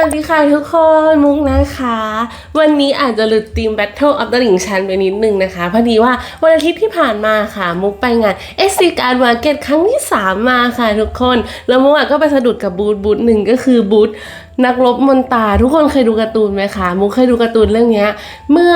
วัสดีค่ะทุกคนมุกนะคะ วันนี้อาจจะหลุดทีม Battle of the Ring ชันไปนิดนึงนะคะ พอดีว่าวันอาทิตย์ที่ผ่านมาค่ะ มุกไปงาน SC Card Market ครั้งที่ 3 มาค่ะทุกคน แล้วมุกก็ไปสะดุดกับบูธบูธหนึ่งก็คือบูธ นักรบมนตาทุกคนเคยดูการ์ตูนไหมคะมุกเคยดูการ์ตูนเรื่องเนี้ยเมื่อ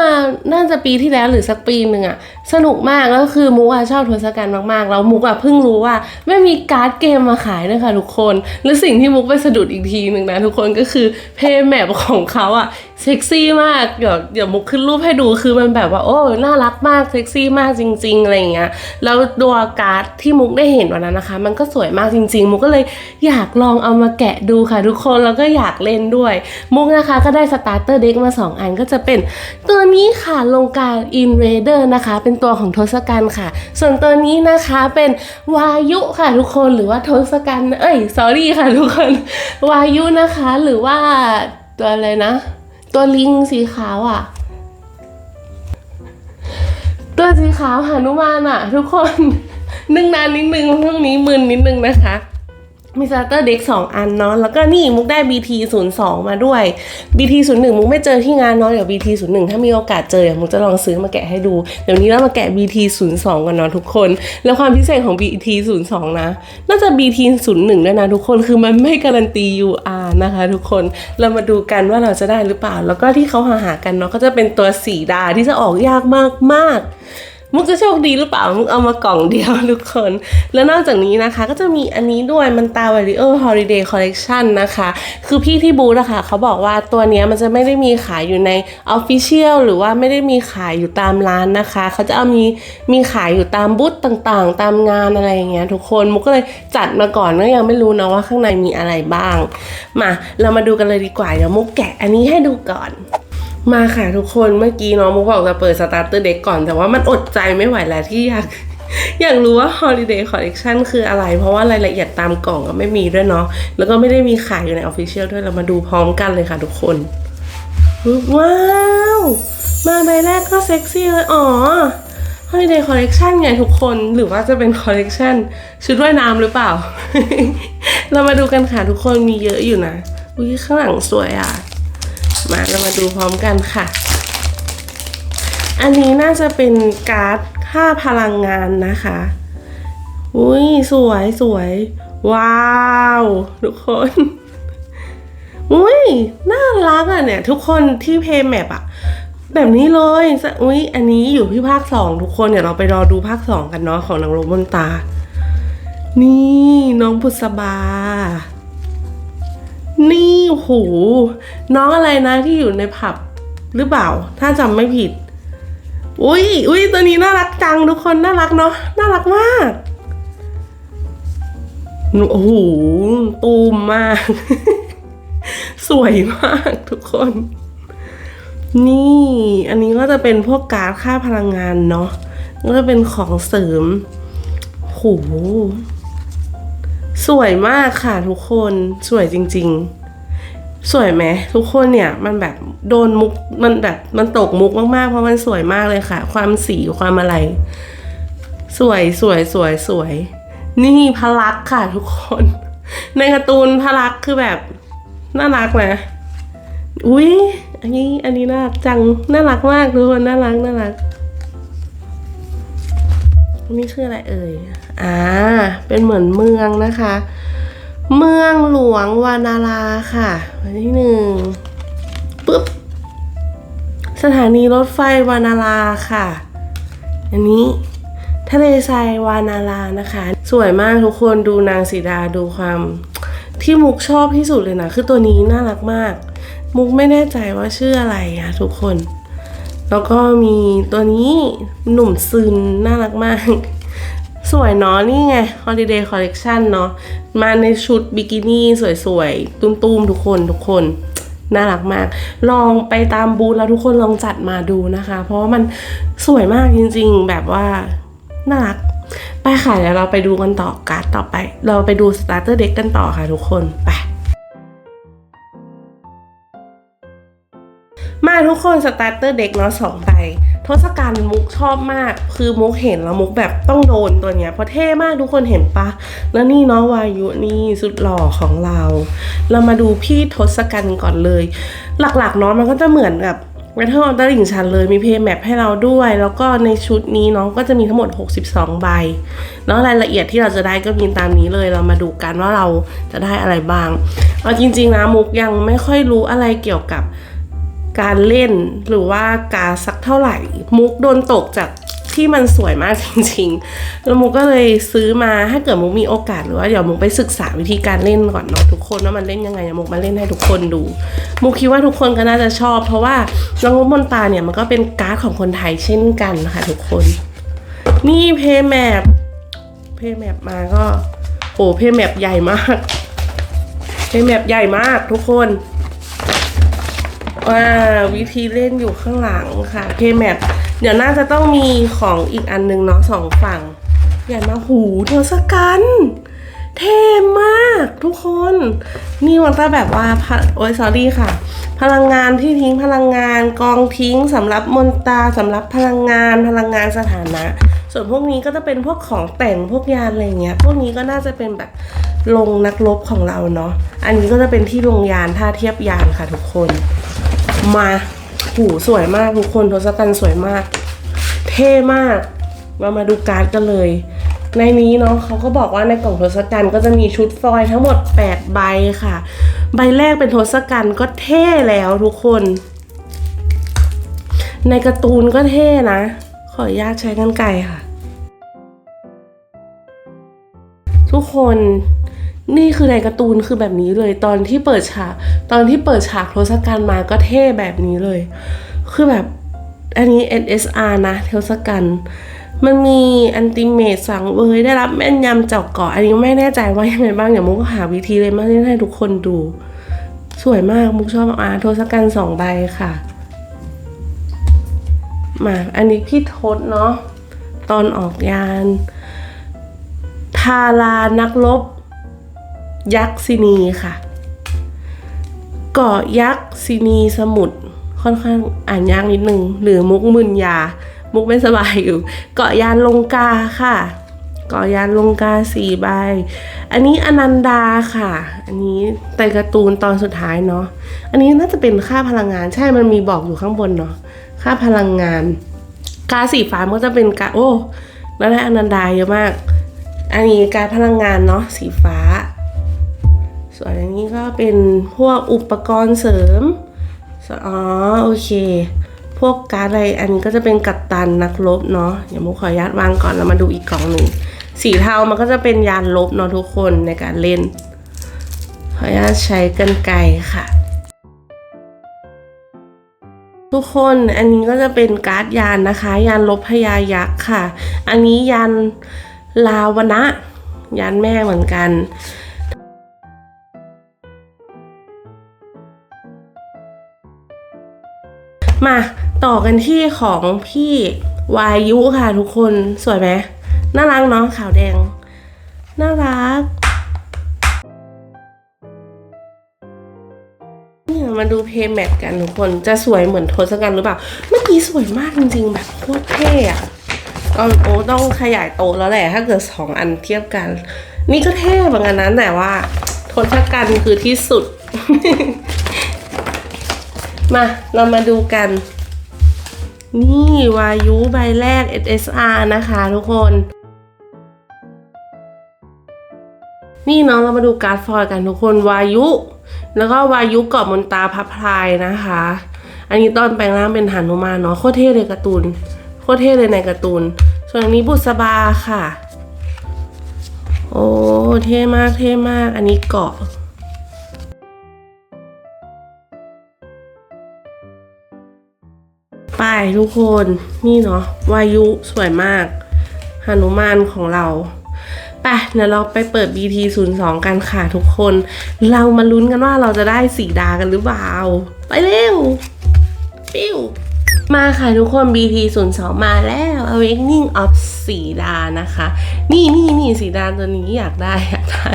น่าจะปีที่แล้วหรือสักปีหนึ่งอะสนุกมากแล้วคือมุกอะชอบทศกัณฐ์มากๆแล้วมุกอะเพิ่งรู้ว่าไม่มีการ์ดเกมมาขายนะคะทุกคน และสิ่งที่มุกไปสะดุดอีกทีหนึ่งนะทุกคนก็คือเพย์แมปของเขาอะ เซ็กซี่มาก เดี๋ยวเดี๋ยวมุกขึ้นรูปให้ดูคือมันแบบว่า โอ้น่ารักมากเซ็กซี่มากจริง ๆ อะไรอย่างเงี้ยแล้วตัวการ์ดที่มุกได้เห็นวันนั้นนะคะ มันก็สวยมากจริง ๆ มุกก็เลยอยากลองเอามาแกะดูค่ะทุกคนแล้วก็อยากเล่นด้วย มุกนะคะก็ได้สตาร์เตอร์เด็กมา 2 อันก็จะเป็น ตัวนี้ค่ะลงการอินเรเดอร์นะคะ เป็นตัวของทศกัณฐ์ค่ะ ส่วนตัวนี้นะคะเป็นวายุค่ะทุกคนหรือว่าทศกัณฐ์เอ้ย s อรี่ค่ะทุกคนวายุนะคะหรือว่าตัวอะไรนะ ตัวลิงสีขาวอะ ตัวสีขาวหานุมานอะ ทุกคน นึ่งนานนิดนึงเรื่องนี้มึนนิดนึงนะคะ มีสตาร์เตอร์เด็กสองอันเนาะแล้วก็นี่มุกได้ BT 0 2มาด้วย BT 0 1มุกไม่เจอที่งานเนาะเดี๋ยว BT 0 1ถ้ามีโอกาสเจอเดี๋ยวมุกจะลองซื้อมาแกะให้ดู เดี๋ยวนี้เรามาแกะ BT 0 2กันเนาะทุกคน แล้วความพิเศษของ BT 0 2นะน่าจะ BT 0 1ด้วยนะทุกคนคือมันไม่การันตี UR นะคะทุกคนเรามาดูกันว่าเราจะได้หรือเปล่า แล้วก็ที่เขาหาหากันเนาะก็จะเป็นตัวสีดาที่จะออกยากมากมากๆ มุกจะโชคดีหรือเปล่า มุกเอามากล่องเดียวทุกคน แล้วนอกจากนี้นะคะ ก็จะมีอันนี้ด้วยมันตา v a r i o Holiday Collection นะคะ คือพี่ที่บูธอะค่ะเขาบอกว่าตัวนี้มันจะไม่ได้มีขายอยู่ใน Official หรือว่าไม่ได้มีขายอยู่ตามร้านนะคะ เขาจะเอามีมีขายอยู่ตามบูธต่างๆ ตามงานอะไรอย่างเงี้ยทุกคน มุกก็เลยจัดมาก่อนก็ยังไม่รู้นะว่าข้างในมีอะไรบ้าง มาเรามาดูกันเลยดีกว่าเดี๋ยวมุกแกะอันนี้ให้ดูก่อน มาค่ะทุกคนเมื่อกี้น้องมุกบอกจะเปิดสตาร์เตอร์เด็กก่อน แต่ว่ามันอดใจไม่ไหวแล้วที่อยาก อยากรู้ว่า Holiday Collection คืออะไร เพราะว่ารายละเอียดตามกล่องก็ไม่มีด้วยเนาะแล้วก็ไม่ได้มีขายอยู่ใน Official ด้วยเรามาดูพร้อมกันเลยค่ะทุกคนว้าวมาใบแรกก็เซ็กซี่เลย อ๋อ Holiday Collection ไงทุกคนหรือว่าจะเป็น Collection ชุดว่ายน้ำหรือเปล่า เรามาดูกันค่ะทุกคนมีเยอะอยู่นะอุ้ยข้างหลังสวยอะ มาเรามาดูพร้อมกันค่ะ อันนี้น่าจะเป็นการ์ดค่าพลังงานนะคะ อุ้ยสวยสวย ว้าว ทุกคน อุ้ยน่ารักอะเนี่ย ทุกคนที่เพย์แมปอะแบบนี้เลยอุ้ยอันนี้อยู่ที่ภาคสองทุกคนเดี๋ยวเราไปรอดูภาคสองกันเนาะของนางรบนตา นี่น้องบุษบา นี่โหน้องอะไรนะที่อยู่ในผับหรือเปล่า ถ้าจำไม่ผิด อุ้ยอุ้ยตัวนี้น่ารักจังทุกคนน่ารักเนาะน่ารักมากโอ้โหตูมมาก สวยมากทุกคน นี่ อันนี้ก็จะเป็นพวกการ์ดค่าพลังงานเนาะก็จะเป็นของเสริมโห สวยมากค่ะทุกคนสวยจริง ๆ สวยไหมทุกคนเนี่ยมันแบบโดนมุกมันแบบมันตกมุกมากๆ เพราะมันสวยมากเลยค่ะ ความสีความอะไร สวยสวยสวยสวย นี่พลักค่ะทุกคน ในการ์ตูนพลักคือแบบน่ารักนะอุ้ยอันนี้อันนี้น่ารักจังน่ารักมากทุกคนน่ารักน่ารักนนี้คืออะไรเอ่ย อ่า เป็นเหมือนเมืองนะคะ เมืองหลวงวานาราค่ะอันที่หนึ่งปึ๊บ สถานีรถไฟวานาราค่ะ อันนี้ทะเลทรายวานารานะคะ สวยมากทุกคนดูนางสีดาดูความที่มุกชอบที่สุดเลยนะ คือตัวนี้น่ารักมาก มุกไม่แน่ใจว่าชื่ออะไรอะทุกคน แล้วก็มีตัวนี้หนุ่มซึนน่ารักมาก สวยเนาะนี่ไง Holiday Collection เนาะมาในชุดบิกินี่สวยๆ ตุ้มๆ ทุกคนทุกคน น่ารักมาก ลองไปตามบูธแล้วทุกคนลองจัดมาดูนะคะ เพราะมันสวยมากจริงๆ แบบว่า น่ารัก ไปค่ะเดี๋ยวเราไปดูกันต่อการ์ดต่อไป เราไปดู Starter Deck กันต่อค่ะทุกคนไปมาทุกคนสตาร์เตอร์เด็กเนาะสองใบ ทศกัณฐ์มุกชอบมาก คือมุกเห็นแล้วมุกแบบต้องโดนตัวเนี้ยเพราะเท่มากทุกคนเห็นปะแล้วนี่เนาะวายุนี่สุดหล่อของเรา เรามาดูพี่ทศกัณฐ์ก่อนเลย หลักๆเนาะมันก็จะเหมือนกับเวทเทิลออฟตลิ่งชันเลยมีเพย์แมปให้เราด้วย แล้วก็ในชุดนี้เนาะก็จะมีทั้งหมด 62 ใบ แล้วรายละเอียดที่เราจะได้ก็มีตามนี้เลย เรามาดูกันว่าเราจะได้อะไรบ้าง เอาจริง ๆ นะมุกยังไม่ค่อยรู้อะไรเกี่ยวกับ การเล่นหรือว่าการสักเท่าไหร่ มุกโดนตกจากที่มันสวยมากจริงๆ แล้วมุกก็เลยซื้อมาถ้าเกิดมุกมีโอกาสหรือว่าเดี๋ยวมุกไปศึกษาวิธีการเล่นก่อนเนาะทุกคนว่ามันเล่นยังไงเดี๋ยวมุกมาเล่นให้ทุกคนดู มุกคิดว่าทุกคนก็น่าจะชอบ เพราะว่าน้องมุกมนตาเนี่ยมันก็เป็นการ์ดของคนไทยเช่นกันนะคะทุกคน นี่เพย์แมปเพย์แมปมาก็โอ้เพย์แมปใหญ่มากเพย์แมปใหญ่มากทุกคน ว่าวิธีเล่นอยู่ข้างหลังค่ะเพย์แมปเดี๋ยวน่าจะต้องมีของอีกอันหนึงเนาะสองฝั่ง อย่ามาหูเทศกัณฐ์เท่มากทุกคน นี่มันก็แบบว่าโอ้ยสอรี่ค่ะ พลังงานที่ทิ้งพลังงานกองทิ้งสำหรับมนตาสำหรับพลังงานพลังงานสถานะ ส่วนพวกนี้ก็จะเป็นพวกของแต่งพวกยานอะไรเงี้ย พวกนี้ก็น่าจะเป็นแบบลงนักรบของเราเนาะ อันนี้ก็จะเป็นที่ลงยานท่าเทียบยานค่ะทุกคน มาหูสวยมากทุกคนทศกัณฐ์สวยมาก เท่มาก เรามาดูการ์ดกันเลย ในนี้เนาะเขาก็บอกว่าในกล่องทศกัณฐ์ก็จะมีชุดฟอยทั้งหมด 8 ใบค่ะ ใบแรกเป็นทศกัณฐ์ก็เท่แล้วทุกคน ในการ์ตูนก็เท่นะ ขออนุญาตใช้กันไกรค่ะ ทุกคน นี่คือในการ์ตูนคือแบบนี้เลยตอนที่เปิดฉากตอนที่เปิดฉากโทศกัณฐ์มาก็เท่แบบนี้เลย คือแบบอันนี้ NSR นะทศกัณฐ์มันมีอันติเมตสังเวยได้รับแม่นยำเจาะเกาะอันนี้ไม่แน่ใจว่ายังไงบ้างเดี๋ยวมุกหาวิธีเลยมาให้ทุกคนดู สวยมากมุกชอบอาโทศกัณฐ์สองใบค่ะ มาอันนี้พี่ทศเนาะตอนออกยานทารานักรบ ยักษินีค่ะ เกาะยักษินีสมุทรค่อนข้างอ่านยากนิดนึง หรือมุกมึนยา มุกไม่สบายอยู่ เกาะยานลงกาค่ะ เกาะยานลงกาสี่ใบ อันนี้อนันดาค่ะ อันนี้แต่การ์ตูนตอนสุดท้ายเนาะ อันนี้น่าจะเป็นค่าพลังงาน ใช่ มันมีบอกอยู่ข้างบนเนาะ ค่าพลังงาน กาสีฟ้ามันก็จะเป็นกาโอ้แล้วได้อนันดาเยอะมาก อันนี้การพลังงานเนาะสีฟ้า ส่วนอันนี้ก็เป็นพวกอุปกรณ์เสริม อ๋อโอเค พวกการอะไรอันนี้ก็จะเป็นกัปตันนักรบเนาะเดี๋ยวมุขออนุญาตวางก่อนแล้วมาดูอีกกล่องหนึ่งสีเทามันก็จะเป็นยานลบเนาะทุกคนในการเล่น ขออนุญาตใช้กันไกรค่ะ ทุกคนอันนี้ก็จะเป็นการ์ดยานนะคะ ยานลบพญายักษ์ค่ะ อันนี้ยานลาวนะยานแม่เหมือนกัน กันที่ของพี่วายุค่ะทุกคนสวยไหมน่ารักเนาะขาวแดง น่ารักเนี่ยมาดูเพย์แมทกันทุกคนจะสวยเหมือนทศกัณฐ์หรือเปล่า เมื่อกี้สวยมากจริงๆ แบบโคตรเท่อะเอาโอ้ต้องขยายโตแล้วแหละ ถ้าเกิดสองอันเทียบกัน นี่ก็เท่เหมือนกันนะแต่ว่าทศกัณฐ์คือที่สุด มาเรามาดูกัน นี่วายุใบแรก SSR นะคะทุกคน นี่เนาะเรามาดูการ์ดฟอยล์กันทุกคนวายุ แล้วก็วายุเกาะมนตาพับพลายนะคะ อันนี้ตอนแปลงร่างเป็นหานุมานเนาะโคตรเท่เลยการ์ตูนโคตรเท่เลยในการ์ตูน ส่วนอันนี้บุษบาค่ะ โอ้เท่มากเท่มาก อันนี้เกาะ ไปทุกคนนี่เนาะวายุสวยมากหนุมานของเราไปเดี๋ยวเราไปเปิด BT 0 2 กันค่ะทุกคน เรามาลุ้นกันว่าเราจะได้สีดากันหรือเปล่า ไปเร็ว ปิ้ว มาค่ะทุกคน BT 0 2 มาแล้ว Awakening of สีดานะคะ นี่นี่นี่สีดาตัวนี้อยากได้อยากได้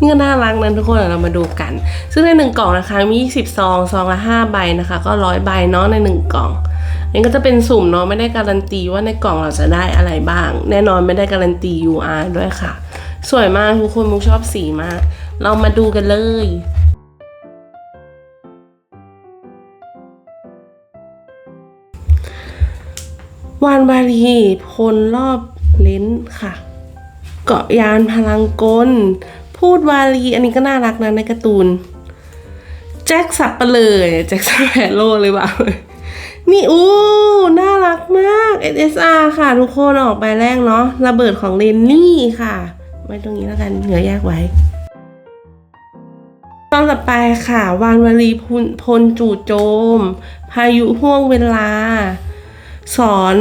นี่ก็น่ารักนะทุกคนเรามาดูกัน ซึ่งในหนึ่งกล่องนะคะมี20ซองซองละ5ใบนะคะ ก็ร้อยใบเนาะในหนึ่งกล่องอันนี้ก็จะเป็นสุ่มเนาะไม่ได้การันตีว่าในกล่องเราจะได้อะไรบ้าง แน่นอนไม่ได้การันตี UR ด้วยค่ะ สวยมากทุกคนมุกชอบสีมาก เรามาดูกันเลยวานบาลีพลรอบเลนส์ค่ะ เกาะยานพลังกล พูดวาลี อันนี้ก็น่ารักนะในการ์ตูน แจ็คสับปะเลยแจ็คสเปโร่เลยว่ะนี่อู้น่ารักมาก SSR ค่ะ ทุกคนออกไปแรกเนาะระเบิดของเลนนี่ค่ะ ไว้ตรงนี้แล้วกันเหนือแยกไว้ตอนต่อไปค่ะ วานวลีพลพลจู่โจม พายุห่วงเวลา สอน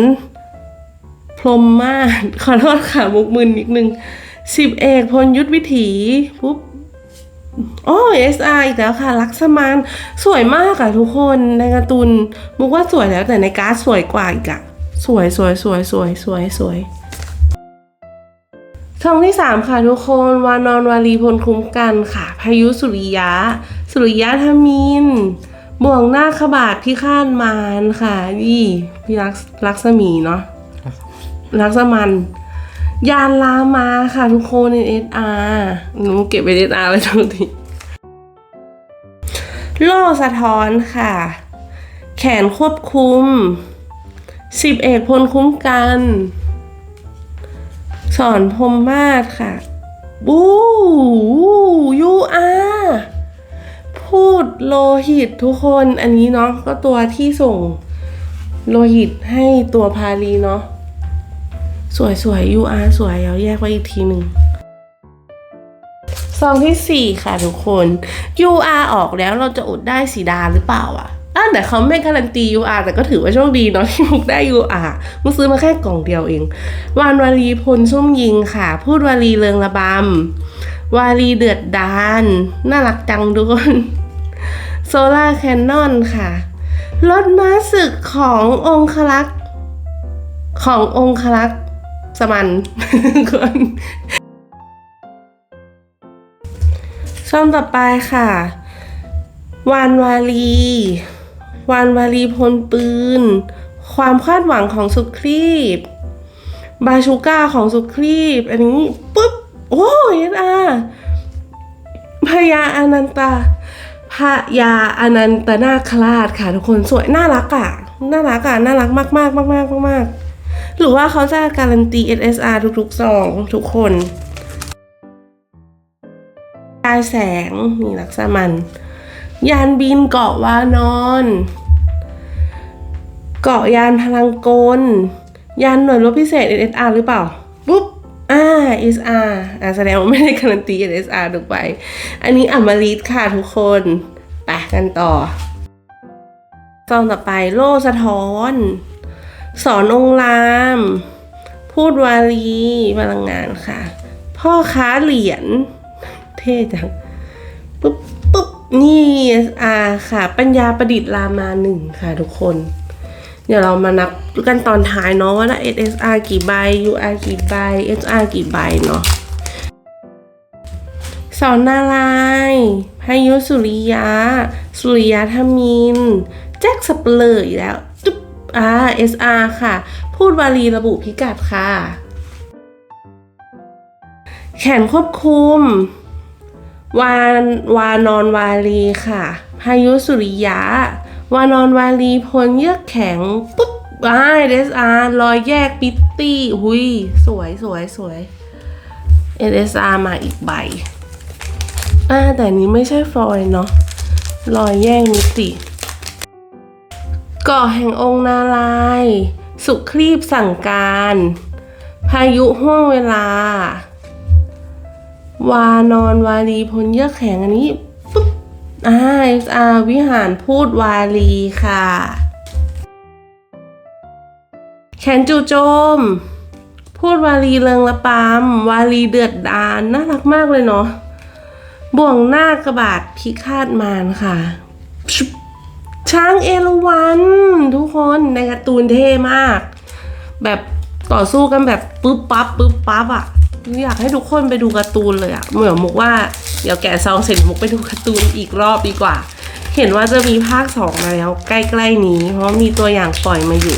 พรมมาศขอโทษค่ะมุกมึนนิดนึง สิบเอกพลยุทธวิถีปุ๊บโอ้เอสอาอีกแล้วค่ะ ลักษมานสวยมากอะทุกคนในการ์ตูนมุกว่าสวยแล้วแต่ในการ์ดสวยกว่าอีกอะสวยสวยสวยสวยสวยสวยช่องที่สามค่ะทุกคนวานอนวารีพลคุ้มกันค่ะ พายุสุริยะ สุริยะธมินบ่วงหน้าขบาทพิฆาตมารค่ะนี่พี่ลักษลักษมีเนาะลักษมัน ยานลามาค่ะทุกคนใน SR หนูเก็บไป SR ไว้ตรงนี้โล่สะท้อนค่ะ แขนควบคุมสิบเอกพลคุ้มกัน สอนพรมมาศค่ะบูยูอาพูดโลหิตทุกคนอันนี้เนาะก็ตัวที่ส่งโลหิตให้ตัวพาลีเนาะ สวยสวย UR สวยเอาแยกไว้อีกทีหนึ่งซองที่ 4 ค่ะทุกคน UR ออกแล้วเราจะอดได้สีดาหรือเปล่าอะอะแต่เขาไม่การันตี UR แต่ก็ถือว่าโชคดีเนาะที่มุกได้ UR มุกซื้อมาแค่กล่องเดียวเอง วานวารีพลส้มยิงค่ะ พูดวารีเริงระบำ วารีเดือดดาน น่ารักจังทุกคนโซล่าแคนนอนค่ะรถม้าศึกขององคลักษ์ขององคลักษ์ สมันคนช่องต่อไปค่ะ วานวาลี วานวาลีพลปืน ความคาดหวังของสุครีบบาชูก้าของสุครีบ อันนี้ปุ๊บ โอ้ยอะพญาอนันตาพญาอนันตนาคราชค่ะ ทุกคนสวยน่ารักอะ น่ารักอะ น่ารักมากมากมากมากมากมากๆ หรือว่าเขาจะการันตี SSR ทุกๆซองทุกคนชายแสงมีลักษมัน ยานบินเกาะวานอน เกาะยานพลังกล ยานหน่วยรบพิเศษ SSR หรือเปล่าปุ๊บอ่า SR อ่าแสดงว่าไม่ได้การันตี SSR ถูกไป อันนี้อมฤตค่ะทุกคนไปกันต่อซองต่อไปโล่สะท้อน สอนองราม พูดวาลีพลังงานค่ะ พ่อค้าเหรียญเท่จังปุ๊บปุ๊บนี่ SR ค่ะ ปัญญาประดิษฐ์รามาหนึ่งค่ะทุกคน เดี๋ยวเรามานับกันตอนท้ายเนาะว่าได้ SSR กี่ใบ UR กี่ใบ SR กี่ใบเนาะสอนนารายพายุสุริยะ สุริยะธมิน แจ็คสเปเลอร์อีกแล้ว อ่า SR ค่ะ พูดวาลีระบุพิกัดค่ะ แขนควบคุม วานวานอนวาลีค่ะ พายุสุริยะ วานอนวาลีพลเยือกแข็ง ปุ๊บอ้ายเดสอาร์รอยแยกปิตตี้หุยสวยสวยสวย SSR มาอีกใบ อ่า แต่นี้ไม่ใช่ฟอยเนาะรอยแยกมิติ กาะแห่งองค์นารายณ์สุครีบสั่งการ พายุห่วงเวลา วานอนวาลีพลเยือกแข็งอันนี้ปุ๊บอ่า SR วิหารพูดวาลีค่ะ แขนจู่โจม พูดวาลีเริงละปามวาลีเดือดดานน่ารักมากเลยเนาะบ่วงหน้ากระบาดพิฆาตมารค่ะชุบ ช้างเอราวันทุกคนในการ์ตูนเท่มาก แบบต่อสู้กันแบบปึ๊บปั๊บปึ๊บปั๊บอะอยากให้ทุกคนไปดูการ์ตูนเลยอะเหมือนมุกว่าเดี๋ยวแกะซองเสร็จมุกไปดูการ์ตูนอีกรอบดีกว่า เห็นว่าจะมีภาคสองมาแล้วใกล้ๆนี้ เพราะมีตัวอย่างปล่อยมาอยู่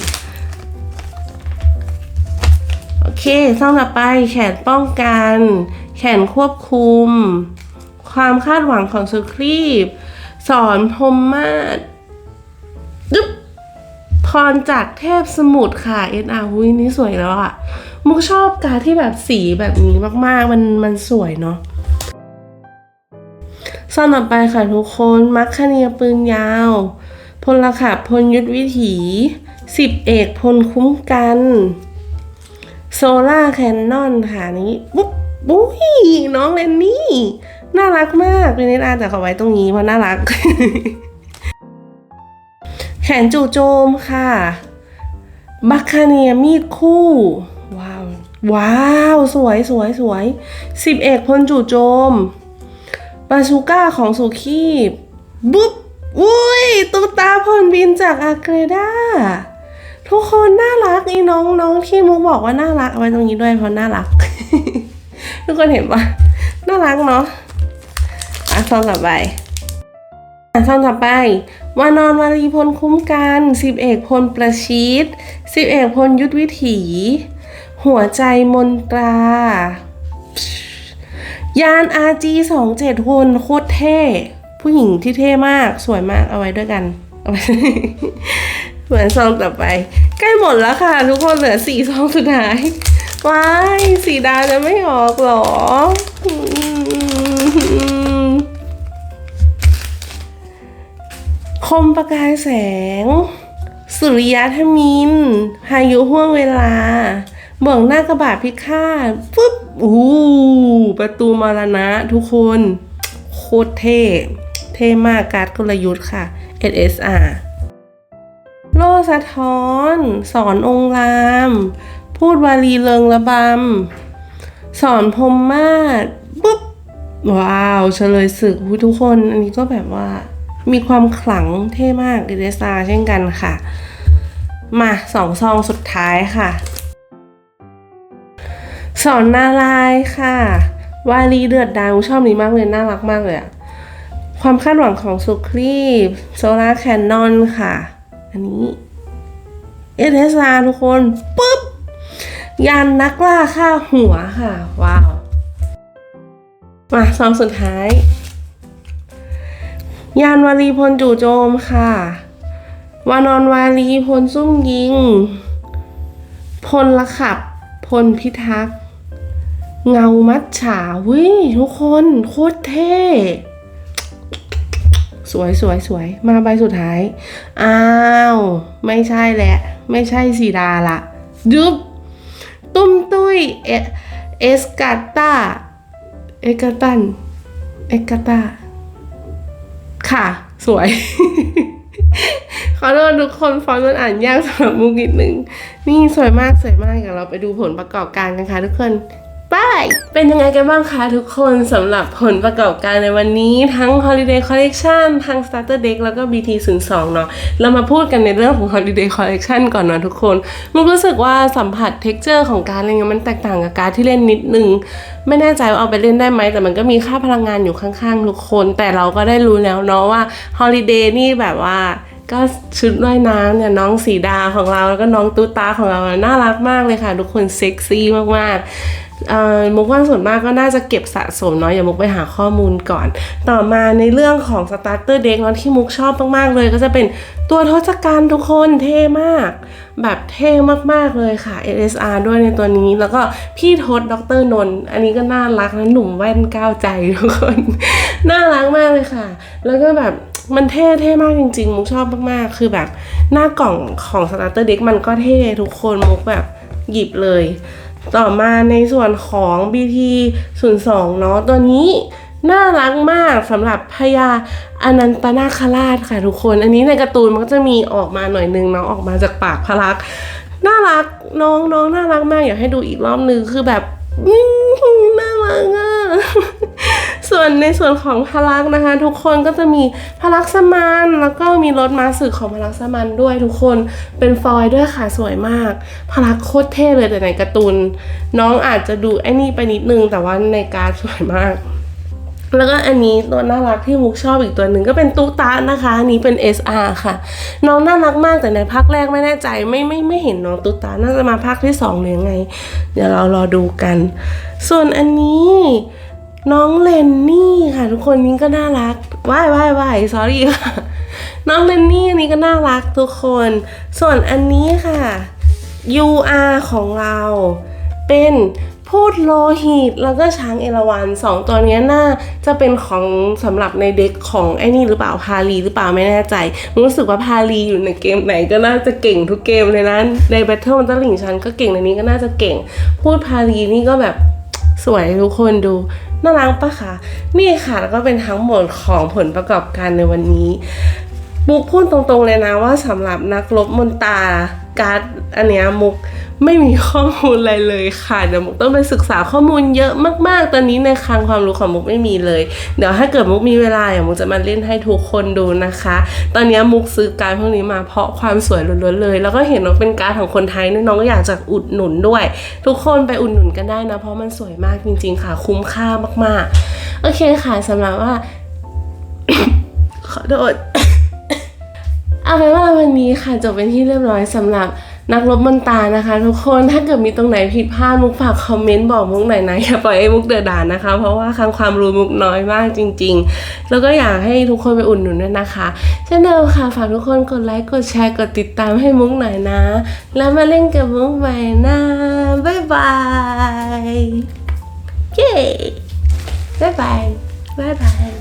โอเคซองต่อไปแขนป้องกัน แขนควบคุม ความคาดหวังของสุครีบสอนพรมมาศ ดึ๊บพรจากเทพสมุทรค่ะเอ็นอาวุ้ยนี่สวยแล้วอะมุกชอบการที่แบบสีแบบนี้มากๆ มันมันสวยเนาะซองต่อไปค่ะทุกคนมัคคเนียปืนยาว พลขับพลยุทธวิถีสิบเอกพลคุ้มกันโซล่าแคนนอนค่ะนี้ปุ๊บบุ้ยน้องเลนนี่ น่ารักมากเป็นนิดอาแต่ขอไว้ตรงนี้เพราะน่ารัก แขนจู่โจมค่ะบัคคาเนียมีดคู่ ว้าว ว้าว สวยสวยสวยสิบเอกพลจู่โจมปาชูก้าของสุขีบบุ๊บอุ้ยตุ๊กตาพลบินจากอาเกรดาทุกคนน่ารักอีน้องน้องที่มุกบอกว่าน่ารักเอาไว้ตรงนี้ด้วยเพราะน่ารัก ทุกคนเห็นปะน่ารักเนาะอะซองต่อไปอะซองต่อไป วานอนวารีพลคุ้มกันสิบเอกพลประชิดสิบเอกพลยุทธวิถี หัวใจมนตรายาน RG 2 7คนโคตรเท่ ผู้หญิงที่เท่มากสวยมากเอาไว้ด้วยกันเอาไว้เหมือนซองต่อไป ใกล้หมดแล้วค่ะ ทุกคนเหลือสี่ซองสุดท้ายว้ายสีดาจะไม่ออกหรอ มประกายแสง สุริยธมิน พายุห่วงเวลาเบื้องหน้ากระบาดพิฆาตปุ๊บอู้ประตูมรณะทุกคน โคตรเท่ เท่มากการ์ดกลยุทธ์ค่ะ SSR โลสะท้อน สอนองค์ราม พูดวาลีเริงระบำ สอนพรมมาศปุ๊บ ว้าว เฉลยศึกทุกคน อันนี้ก็แบบว่า มีความขลังเท่มากเดเดซาเช่นกันค่ะ มาสองซองสุดท้ายค่ะ สอนนารายค่ะ วาลีเดือดดาวชอบนี้มากเลย น่ารักมากเลยอะความคาดหวังของสุครีบโซลาแคนนอนค่ะ อันนี้เอเทสลาทุกคนปุ๊บยานนักล่าฆ่าหัวค่ะ ว้าว มาซองสุดท้าย ยานวารีพลจู่โจมค่ะ วานอนวารีพลซุ่มยิง พลละขับ พลพิทักษ์ เงามัดฉาวิทุกคนโคตรเท่ สวยสวยสวยมาใบสุดท้าย อ้าว ไม่ใช่แหละ ไม่ใช่สีดาละดึบตุ้มตุ้ยเอเอสกาตาเอกาตัน เอกาตา ค่ะ สวย ขอโทษทุกคนฟอนต์มันอ่านยากสำหรับมุกนิดนึง นี่สวยมากสวยมากเดี๋ยวเราไปดูผลประกอบการกันค่ะทุกคน บายเป็นยังไงกันบ้างคะทุกคนสำหรับผลประกอบการในวันนี้ทั้ง Holiday Collection ทั้ง Starter Deck แล้วก็ BT02 เนาะเรามาพูดกันในเรื่องของ Holiday Collection ก่อนนะทุกคนมุกรู้สึกว่าสัมผัส texture ของการอะไรเงี้ยมันแตกต่างกับการที่เล่นนิดนึง ไม่แน่ใจว่าเอาไปเล่นได้ไหม แต่มันก็มีค่าพลังงานอยู่ข้างๆ ทุกคน แต่เราก็ได้รู้แล้วเนาะว่า Holiday นี่แบบว่า ก็ชุดว่ายน้ำเนี่ยน้องสีดาของเราแล้วก็น้องตุ๊ตาของเราน่ารักมากเลยค่ะทุกคนเซ็กซี่มากๆเอ่อมุกว่าส่วนมากก็น่าจะเก็บสะสมเนาะอย่ามุกไปหาข้อมูลก่อน ต่อมาในเรื่องของสตาร์เตอร์เด็กเนาะที่มุกชอบมากๆเลยก็จะเป็น ตัวทศกัณฐ์ทุกคนเท่มาก แบบเท่มากๆเลยค่ะ SSR ด้วยในตัวนี้ แล้วก็พี่ทศดรนนท์อันนี้ก็น่ารักนะหนุ่มแว่นก้าวใจทุกคน น่ารักมากเลยค่ะ แล้วก็แบบมันเท่เท่มากจริงๆมุกชอบมากๆ คือแบบหน้ากล่องของ Starter Deck มันก็เท่ทุกคนมุกแบบหยิบเลย ต่อมาในส่วนของ BT 0 2 เนาะตัวนี้ น่ารักมากสำหรับพญาอนันตนาคราชค่ะทุกคน อันนี้ในการ์ตูนมันก็จะมีออกมาหน่อยนึงเนาะออกมาจากปากพระลักน่ารักน้องน้องน่ารักมากอยากให้ดูอีกรอบนึงคือแบบน่ารักอะส่วนในส่วนของพลักนะคะ ทุกคนก็จะมีพลักสมานแล้วก็มีรถม้าศึกของพลักสมานด้วยทุกคนเป็นฟอยล์ด้วยค่ะสวยมาก พลักโคตรเท่เลยแต่ในการ์ตูนน้องอาจจะดูไอ้นี่ไปนิดนึงแต่ว่าในการสวยมาก แล้วก็อันนี้ตัวน่ารักที่มุกชอบอีกตัวหนึ่งก็เป็นตุ๊ตานะคะ อันนี้เป็น SR ค่ะ น้องน่ารักมากแต่ในภาคแรกไม่แน่ใจไม่ไม่ไม่เห็นน้องตุ๊ตาน่าจะมาภาคที่สองหรือยังไง เดี๋ยวเรารอดูกัน ส่วนอันนี้น้องเลนนี่ค่ะ ทุกคนนี้ก็น่ารักว่ายว่ายว่าย sorry ค่ะน้องเลนนี่อันนี้ก็น่ารักทุกคน ส่วนอันนี้ค่ะ UR ของเราเป็น พูดโลหิตแล้วก็ช้างเอราวัณสองตัวนี้น่าจะเป็นของสำหรับในเด็กของไอ้นี่หรือเปล่าพาลีหรือเปล่าไม่แน่ใจ รู้สึกว่าพาลีอยู่ในเกมไหนก็น่าจะเก่งทุกเกมเลยนะใน Battle มันตลิงชันก็เก่งในนี้ก็น่าจะเก่ง พูดพาลีนี่ก็แบบสวยทุกคนดูน่ารักปะคะนี่ค่ะแล้วก็เป็นทั้งหมดของผลประกอบการในวันนี้มุกพูดตรงๆเลยนะว่าสำหรับนักลบมนตาการ์ดอันเนี้ยมุก ไม่มีข้อมูลอะไรเลยค่ะเดี๋ยวมุกต้องไปศึกษาข้อมูลเยอะมากๆ ตอนนี้ในคลังความรู้ของมุกไม่มีเลย เดี๋ยวถ้าเกิดมุกมีเวลาเดี๋ยวมุกจะมาเล่นให้ทุกคนดูนะคะ ตอนนี้มุกซื้อการดพวกนี้มาเพราะความสวยล้วนๆเลย แล้วก็เห็นว่าเป็นการดของคนไทยเนี่ยน้องก็อยากจะอุดหนุนด้วย ทุกคนไปอุดหนุนกันได้นะ เพราะมันสวยมากจริง ๆ ค่ะ คุ้มค่ามากๆ โอเคค่ะสำหรับว่า ขอโทษเอาเป็นว่าวันนี้ค่ะจบเป็นที่เรียบร้อยสำหรับ นักรบมันตานะคะ ทุกคนถ้าเกิดมีตรงไหนผิดพลาดมุกฝากคอมเมนต์บอกมุกหน่อยนะอย่าปล่อยให้มุกเดือดดานนะคะ เพราะว่าครั้งความรู้มุกน้อยมากจริง ๆ แล้วก็อยากให้ทุกคนไปอุ่นหนุนด้วยนะคะเช่นเดิมค่ะฝากทุกคนกดไลค์กดแชร์กดติดตามให้มุกหน่อยนะ แล้วมาเล่นกับมุกใหม่นะบ๊ายบายเย้บ๊ายบายบ๊ายบาย